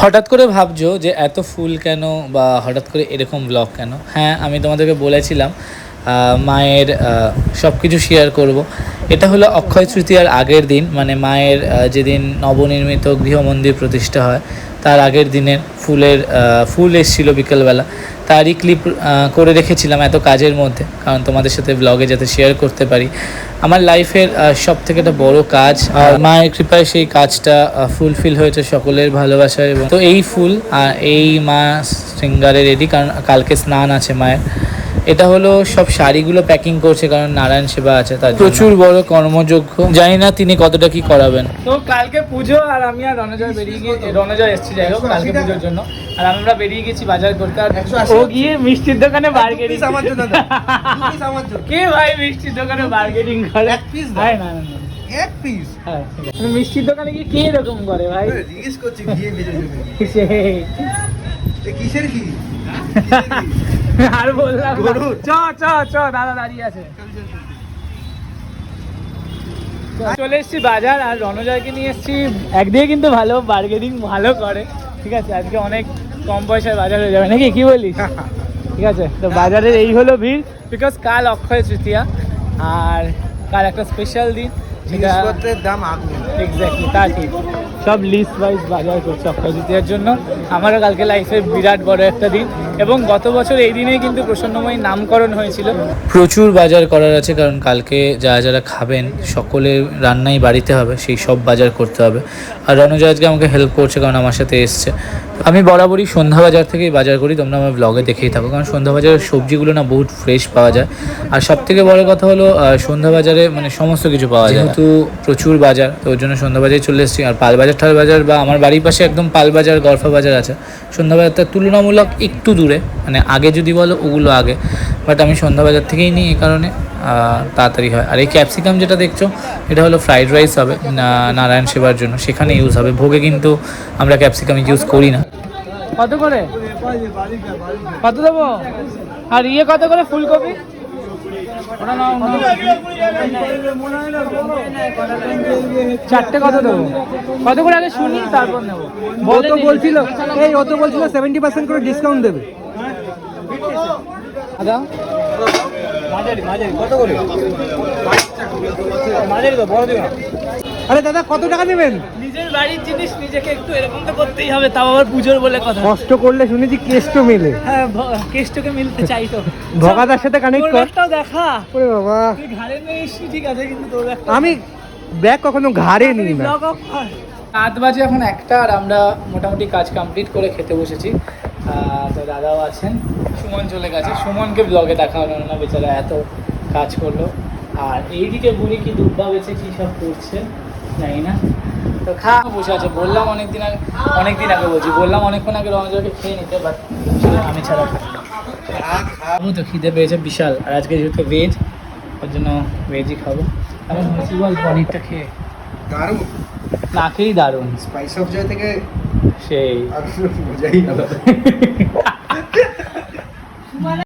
হঠাৎ করে ভাবছ যে এত ফুল কেন বা হঠাৎ করে এরকম ব্লগ কেন? হ্যাঁ আমি তোমাদেরকে বলেছিলাম মায়ের সব কিছু শেয়ার করব। এটা হলো অক্ষয় তৃতীয়ার আগের দিন মানে মায়ের যেদিন নবনির্মিত গৃহমন্দির প্রতিষ্ঠা হয় তার আগের দিনের ফুলের ফুল এসেছিল বিকেলবেলা। তারই ক্লিপ করে রেখেছিলাম এত কাজের মধ্যে কারণ তোমাদের সাথে ব্লগে যাতে শেয়ার করতে পারি। আমার লাইফের সব থেকে একটা বড় কাজ আর মায়ের কৃপায় সেই কাজটা ফুলফিল হয়েছে সকলের ভালোবাসায় এবং তো এই ফুল আহ, এই মা সিঙ্গারে রেডি কারণ কালকে স্নান আছে মায়ের। এটা হলো সব শাড়িগুলো প্যাকিং করছে কারণ নারায়ণ সেবা আছে তার প্রচুর বড় কর্মযোগ্য। জানি না তিনি কতটা কি করাবেন। তো কালকে পুজো আর আমি আর রণজয় বেরিয়ে গিয়ে রণজয় এসেছি যাই হোক কালকে পুজোর জন্য। আর আমরা বেরিয়ে গেছি বাজার করতে। আর ও গিয়ে মিষ্টির দোকানে বার্গেনিং কে ভাই মিষ্টির দোকানে বার্গেনিং করে? এক দাও। ভাই না না না এক পিস হ্যাঁ, মিষ্টির দোকানে গিয়ে কে এরকম করে ভাই? জিজ্ঞেস করছি গিয়ে কিসের কি? আর বললাম? চ চ চ দাদা দাঁড়িয়ে আছে। চলে এসেছি বাজার আর রণজয়কে নিয়ে এসেছি। একদিকে কিন্তু ভালো বার্গেনিং ভালো করে। ঠিক আছে আজকে অনেক কম পয়সায় বাজার হয়ে যাবে। নাকি কি বলিস? ঠিক আছে তো বাজারের এই হলো ভিড়। বিকজ কাল অক্ষয় তৃতীয়া আর কাল একটা স্পেশাল দিন। জিনিসপত্রের দাম আগুন। এক্স্যাক্টলি তা ঠিক। সব লিস্ট ওয়াইজ বাজার করছে অক্ষয় তৃতীয়ার জন্য। আমারও কালকে লাইফের বিরাট বড় একটা দিন। এবং গত বছর এই দিনেই কিন্তু প্রসন্নময় নামকরণ হয়েছিল। প্রচুর বাজার করার আছে কারণ কালকে যারা যারা খাবেন সকলের রান্নাই বাড়িতে হবে সেই সব বাজার করতে হবে। আর রণজয় আজকে আমাকে হেল্প করছে কারণ আমার সাথে এসছে। আমি বরাবরই সন্ধ্যা বাজার থেকেই বাজার করি তোমরা আমার ব্লগে দেখেই থাকো কারণ সন্ধ্যা বাজারের সবজিগুলো না বহুত ফ্রেশ পাওয়া যায়। আর সব থেকে বড় কথা হলো সন্ধ্যা বাজারে মানে সমস্ত কিছু পাওয়া যায় যেহেতু প্রচুর বাজার তো ওর জন্য সন্ধ্যা বাজারে চলে এসেছি। আর পাল বাজার ঠাল বাজার বা আমার বাড়ির পাশে একদম পাল বাজার গরফা বাজার আছে। সন্ধ্যা বাজারটা তুলনামূলক একটু দূরে। মানে আগে যদি বলো, ওগুলো আগে। বাট আমি সন্ধ্যাবাজার থেকেই নিই এই কারণে তাড়াতাড়ি হয়। আর এই ক্যাপসিকাম যেটা দেখছ, এটা হলো ফ্রাইড রাইস হবে নারায়ণ সেবার জন্য। সেখানে ইউজ হবে। ভোগে কিন্তু আমরা ক্যাপসিকাম ইউজ করি না। কত করে? কত দেবো? আর ইয়ে কত করে? ফুলকপি। চারটে কত দেবো? কত করে আগে শুনি তারপর নেব। ও তো বলছিল এই ও তো বলছিল সেভেন্টি পার্সেন্ট করে ডিসকাউন্ট দেবে। দাদা মাঝারি মাঝারি কত করে? মাঝারি তো বড় দিও না আরে দাদা কত টাকা নেবেন? নিজের বাড়ির জিনিস নিজেকে একটু এরকম তো করতেই হবে তাও আবার পুজোর বলে কথা। কষ্ট করলে শুনেছি কেষ্ট মেলে। হ্যাঁ ভ- কেষ্টকে মিলতে চাই তো। ভগাদার সাথে কানেক্ট কর। ব্যাগটাও দেখা। ওরে বাবা। তুই ঘাড়ে নিয়ে এসছিস ঠিক আছে কিন্তু তোর আমি ব্যাগ কখনো ঘাড়ে নিই না। আট বাজে এখন একটা আর আমরা মোটামুটি কাজ কমপ্লিট করে খেতে বসেছি। তো দাদাও আছেন সুমন চলে গেছে। সুমনকে ব্লগে দেখা হলো না বেচারা এত কাজ করল। আর এইদিকে বুড়ি কি দুব্বা বেছে কি সব করছে? জানি না। তো খা। বসে আছে। বললাম অনেকদিন আগে অনেকদিন আগে বলছি। বললাম অনেকক্ষণ আগে রঞ্জয়কে খেয়ে নিতে বাট আমি ছাড়া খাব তো খিদে পেয়েছে বিশাল। আর আজকে যেহেতু ভেজ ওর জন্য ভেজই খাব। এখন হয়েছি বল পনিরটা খেয়ে দারুণ। খেয়েই দারুণ। স্পাইস অফ জয় থেকে সেই।